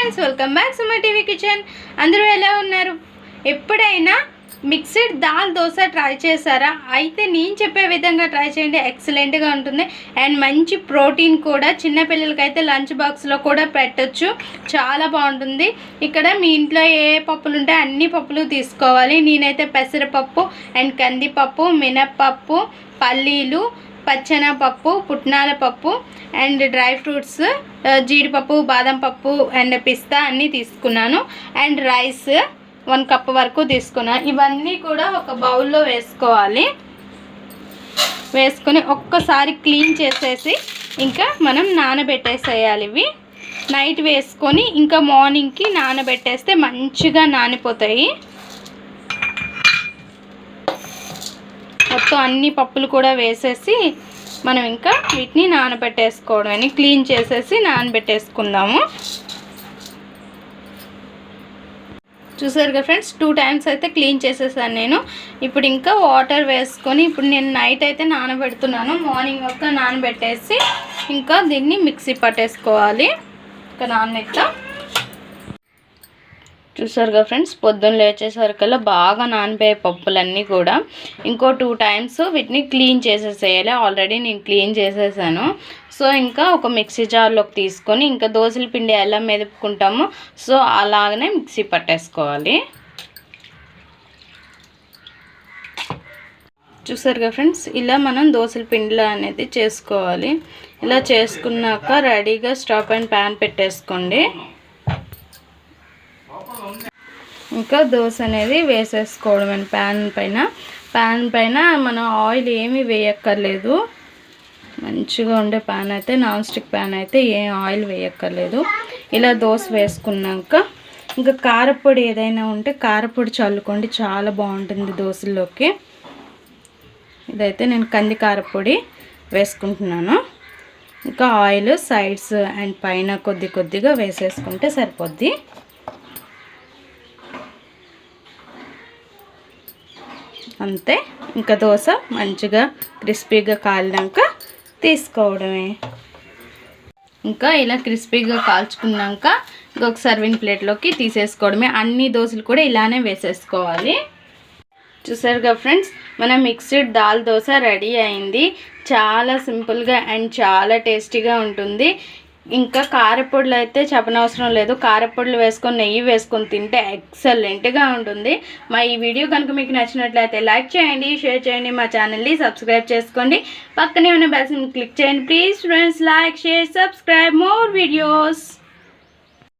Friends welcome back Suma TV kitchen అందరూ ఎలా ఉన్నారు? ఎప్పుడైనా మిక్స్డ్ దాల్ దోశ ట్రై చేశారా? అయితే నేను చెప్పే విధంగా ట్రై చేయండి ఎక్సలెంట్గా ఉంటుంది. అండ్ మంచి ప్రోటీన్ కూడా చిన్నపిల్లలకైతే లంచ్ బాక్స్లో కూడా పెట్టచ్చు. చాలా బాగుంటుంది. ఇక్కడ మీ ఇంట్లో ఏ పప్పులు ఉంటే అన్ని పప్పులు తీసుకోవాలి. నేనైతే పెసరపప్పు అండ్ కందిపప్పు మినప్పప్పు పల్లీలు పచ్చెనపప్పు పుట్నాల పప్పు అండ్ డ్రై ఫ్రూట్స్ జీడిపప్పు బాదం పప్పు అండ్ పిస్తా అన్నీ తీసుకున్నాను. అండ్ రైస్ వన్ కప్ వరకు తీసుకున్నాను. ఇవన్నీ కూడా ఒక బౌల్లో వేసుకోవాలి. వేసుకొని ఒక్కసారి క్లీన్ చేసేసి ఇంకా మనం నానబెట్టేసేయాలి ఇవి. నైట్ వేసుకొని ఇంకా మార్నింగ్కి నానబెట్టేస్తే మంచిగా నానిపోతాయి. సో అన్ని పప్పులు కూడా వేసేసి మనం ఇంకా వీటిని నానబెట్టేసుకోవడమని క్లీన్ చేసేసి నానబెట్టేసుకుందాము. చూసారు కదా ఫ్రెండ్స్ టూ టైమ్స్ అయితే క్లీన్ చేసేసాను నేను. ఇప్పుడు ఇంకా వాటర్ వేసుకొని ఇప్పుడు నేను నైట్ అయితే నానబెడుతున్నాను. మార్నింగ్ ఒక నానబెట్టేసి ఇంకా దీన్ని మిక్సీ పట్టేసుకోవాలి. ఇంకా నాన్నెత్తా చూసారుగా ఫ్రెండ్స్ పొద్దున్న లేచేసరికల్లా బాగా నానిపోయే పప్పులన్నీ కూడా. ఇంకో టూ టైమ్స్ వీటిని క్లీన్ చేసేసేయాలి. ఆల్రెడీ నేను క్లీన్ చేసేసాను. సో ఇంకా ఒక మిక్సీ జార్లోకి తీసుకొని ఇంకా దోశల పిండి ఎలా మెదుపుకుంటామో. సో అలాగనే మిక్సీ పట్టేసుకోవాలి. చూసారుగా ఫ్రెండ్స్ ఇలా మనం దోశల పిండిలో అనేది చేసుకోవాలి. ఇలా చేసుకున్నాక రెడీగా స్టవ్ అండ్ ప్యాన్ పెట్టేసుకోండి. ఇంకా దోశ అనేది వేసేసుకోవడం ప్యాన్ పైన. ప్యాన్ పైన మనం ఆయిల్ ఏమీ వేయక్కర్లేదు. మంచిగా ఉండే ప్యాన్ అయితే నాన్ స్టిక్ ప్యాన్ అయితే ఏం ఆయిల్ వేయక్కర్లేదు. ఇలా దోశ వేసుకున్నాక ఇంకా కారపొడి ఏదైనా ఉంటే కారపొడి చల్లుకోండి చాలా బాగుంటుంది దోశల్లోకి. ఇదైతే నేను కంది కారపొడి వేసుకుంటున్నాను. ఇంకా ఆయిల్ సైడ్స్ అండ్ పైన కొద్ది కొద్దిగా వేసేసుకుంటే సరిపోద్ది. అంతే. ఇంకా దోశ మంచిగా క్రిస్పీగా కాలినాక తీసుకోవడమే. ఇంకా ఇలా క్రిస్పీగా కాల్చుకున్నాక ఇంకొక సర్వింగ్ ప్లేట్లోకి తీసేసుకోవడమే. అన్ని దోశలు కూడా ఇలానే వేసేసుకోవాలి. చూసారుగా ఫ్రెండ్స్ మన మిక్స్డ్ దాల్ దోశ రెడీ అయింది. చాలా సింపుల్గా అండ్ చాలా టేస్టీగా ఉంటుంది. ఇంకా కారపొడులు అయితే చెప్పనవసరం లేదు. కారపొడులు వేసుకొని నెయ్యి వేసుకొని తింటే ఎక్సలెంట్గా ఉంటుంది. మా ఈ వీడియో కనుక మీకు నచ్చినట్లయితే లైక్ చేయండి షేర్ చేయండి మా ఛానల్ని సబ్స్క్రైబ్ చేసుకోండి. పక్కనే ఉన్న బెల్స్ని క్లిక్ చేయండి. Please friends like share subscribe. More videos.